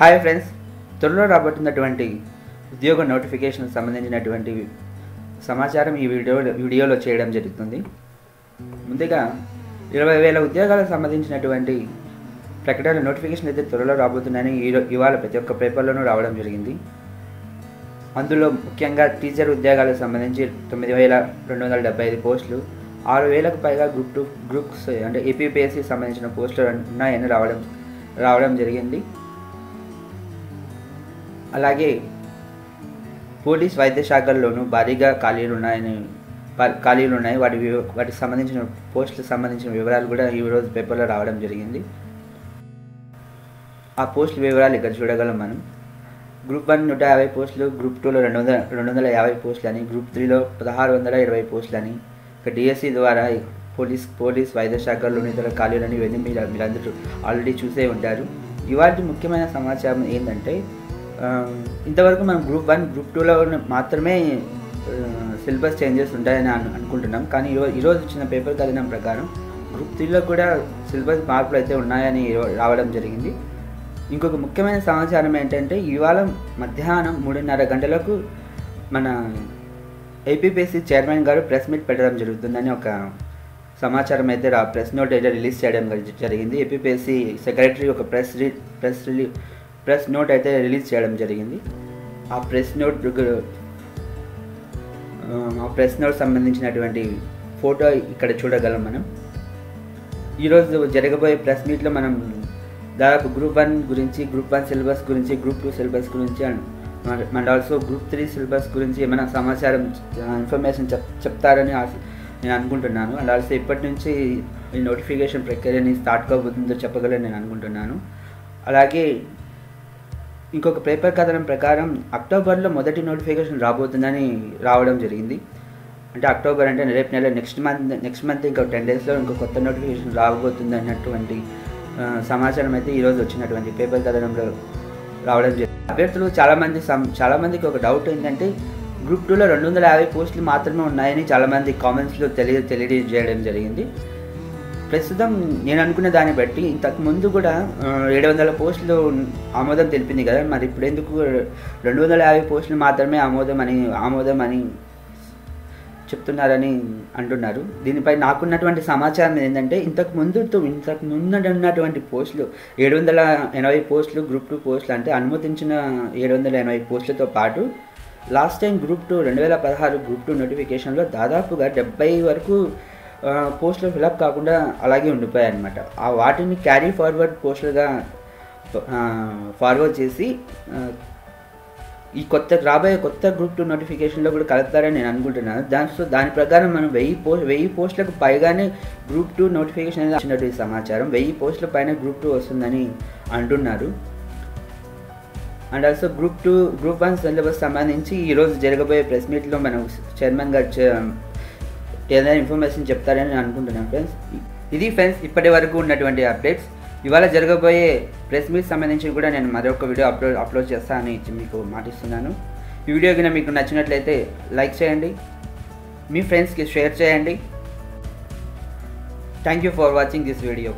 Hi friends. త్వరలో రాబోతున్నటువంటి ఉద్యోగ నోటిఫికేషన్ సంబంధించినటువంటి సమాచారం ఈ వీడియో వీడియోలో చేయడం జరుగుతుంది. ముందుగా ఇరవై వేల ఉద్యోగాలకు సంబంధించినటువంటి ప్రకటన నోటిఫికేషన్ అయితే త్వరలో రాబోతున్నాయని ఇవాళ ప్రతి ఒక్క పేపర్లోనూ రావడం జరిగింది. అందులో ముఖ్యంగా టీచర్ ఉద్యోగాలకు సంబంధించి తొమ్మిది వేల రెండు వందల డెబ్బై ఐదు పోస్టులు ఆరు వేలకు పైగా గ్రూప్ టూ గ్రూప్స్ అంటే ఏపీపీఎస్సి సంబంధించిన పోస్టులు ఉన్నాయని రావడం రావడం జరిగింది. అలాగే పోలీస్ వైద్య శాఖల్లోనూ భారీగా ఖాళీలు ఉన్నాయని ఖాళీలు ఉన్నాయి వాటి వాటికి సంబంధించిన పోస్టులకు సంబంధించిన వివరాలు కూడా ఈరోజు పేపర్లో రావడం జరిగింది. ఆ పోస్టుల వివరాలు ఇక్కడ చూడగలం మనం. గ్రూప్ వన్ నూట యాభై పోస్టులు గ్రూప్ టూలో రెండు వందల రెండు వందల యాభై పోస్టులు అని గ్రూప్ త్రీలో పదహారు వందల ఇరవై పోస్టులు అని ఇక డిఎస్సి ద్వారా పోలీస్ పోలీస్ వైద్య శాఖల్లోని ఇతర ఖాళీలని ఇవన్నీ మీరు మీరందరూ ఆల్రెడీ చూసే ఉంటారు. ఇవాటి ముఖ్యమైన సమాచారం ఏంటంటే ఇంతవరకు మనం గ్రూప్ వన్ గ్రూప్ టూలో మాత్రమే సిలబస్ చేంజెస్ ఉంటాయని అనుకుంటున్నాం. కానీ ఈరోజు ఈరోజు వచ్చిన పేపర్ కలిగిన ప్రకారం గ్రూప్ త్రీలో కూడా సిలబస్ మార్పులు అయితే ఉన్నాయని రావడం జరిగింది. ఇంకొక ముఖ్యమైన సమాచారం ఏంటంటే ఇవాళ మధ్యాహ్నం మూడున్నర గంటలకు మన ఏపీపీఎస్సీ చైర్మన్ గారు ప్రెస్ మీట్ పెట్టడం జరుగుతుందని ఒక సమాచారం అయితే ప్రెస్ నోట్ అయితే రిలీజ్ చేయడం జరిగింది. ఏపీపీఎస్సీ సెక్రటరీ ఒక ప్రెస్ రి ప్రెస్ రిలీజ్ ప్రెస్ నోట్ అయితే రిలీజ్ చేయడం జరిగింది. ఆ ప్రెస్ నోట్ ఆ, ప్రెస్ నోట్ సంబంధించినటువంటి ఫోటో ఇక్కడ చూడగలం మనం. ఈరోజు జరగబోయే ప్రెస్ మీట్లో మనం దాదాపు గ్రూప్ వన్ గురించి గ్రూప్ వన్ సిలబస్ గురించి గ్రూప్ టూ సిలబస్ గురించి and and also group three syllabus గురించి ఏమైనా సమాచారం ఇన్ఫర్మేషన్ చెప్ చెప్తారని ఆశ- నేను అనుకుంటున్నాను. అండ్ ఆల్సో ఇప్పటి నుంచి ఈ నోటిఫికేషన్ ప్రక్రియని స్టార్ట్ కాబోతుందో చెప్పగలని నేను అనుకుంటున్నాను. అలాగే ఇంకొక పేపర్ కథనం ప్రకారం అక్టోబర్లో మొదటి నోటిఫికేషన్ రాబోతుందని రావడం జరిగింది. అంటే అక్టోబర్ అంటే రేపు నెల నెక్స్ట్ మంత్ నెక్స్ట్ మంత్ ఇంకో టెన్ డేస్లో ఇంకో కొత్త నోటిఫికేషన్ రాబోతుంది అన్నటువంటి సమాచారం అయితే ఈరోజు వచ్చినటువంటి పేపర్ కథనంలో రావడం జరిగింది. అభ్యర్థులు చాలామంది సమ్ చాలామందికి ఒక డౌట్ ఏంటంటే గ్రూప్ టూలో రెండు వందల యాభై పోస్టులు మాత్రమే ఉన్నాయని చాలామంది కామెంట్స్లో తెలియ తెలియజేయడం జరిగింది. ప్రస్తుతం నేను అనుకున్న దాన్ని బట్టి ఇంతకు ముందు కూడా ఏడు వందల పోస్టులు ఆమోదం తెలిపింది కదా. మరి ఇప్పుడు ఎందుకు రెండు వందల యాభై పోస్టులు మాత్రమే ఆమోదం అని ఆమోదం అని చెప్తున్నారని అంటున్నారు. దీనిపై నాకున్నటువంటి సమాచారం ఏంటంటే ఇంతకు ముందుతో ఇంతకు ముందు ఉన్నటువంటి పోస్టులు ఏడు వందల ఎనభై పోస్టులు గ్రూప్ టూ పోస్టులు అంటే అనుమతించిన ఏడు వందల ఎనభై పోస్టులతో పాటు లాస్ట్ టైం గ్రూప్ టూ రెండు వేల పదహారు గ్రూప్ టూ నోటిఫికేషన్లో దాదాపుగా డెబ్బై వరకు పోస్టులు ఫిలప్ కాకుండా అలాగే ఉండిపోయాయి అనమాట ఆ వాటిని క్యారీ ఫార్వర్డ్ పోస్టులుగా ఫార్వర్డ్ చేసి ఈ కొత్త రాబోయే కొత్త గ్రూప్ టూ నోటిఫికేషన్లో కూడా కలుపుతారని నేను అనుకుంటున్నాను. దాని సో దాని ప్రకారం మనం వెయ్యి పోస్ట్ వెయ్యి పోస్టులకు పైగానే గ్రూప్ టూ నోటిఫికేషన్ అనేది వచ్చినటువంటి సమాచారం. వెయ్యి పోస్టుల పైన గ్రూప్ టూ వస్తుందని అంటున్నారు. And also group two group one syllabus సంబంధించి ఈరోజు జరగబోయే ప్రెస్ మీట్లో మనం చైర్మన్ గారు ఏదైనా ఇన్ఫర్మేషన్ చెప్తారని అనుకుంటున్నాను ఫ్రెండ్స్ ఇది ఫ్రెండ్స్ ఇప్పటి వరకు ఉన్నటువంటి అప్డేట్స్ ఇవాళ జరగబోయే ప్రెస్ మీట్ సంబంధించి కూడా నేను మరొక వీడియో అప్లోడ్ అప్లోడ్ చేస్తానని మీకు మాటిస్తున్నాను. ఈ వీడియో కనుక మీకు నచ్చినట్లయితే లైక్ చేయండి. మీ ఫ్రెండ్స్కి షేర్ చేయండి. Thank you for watching this video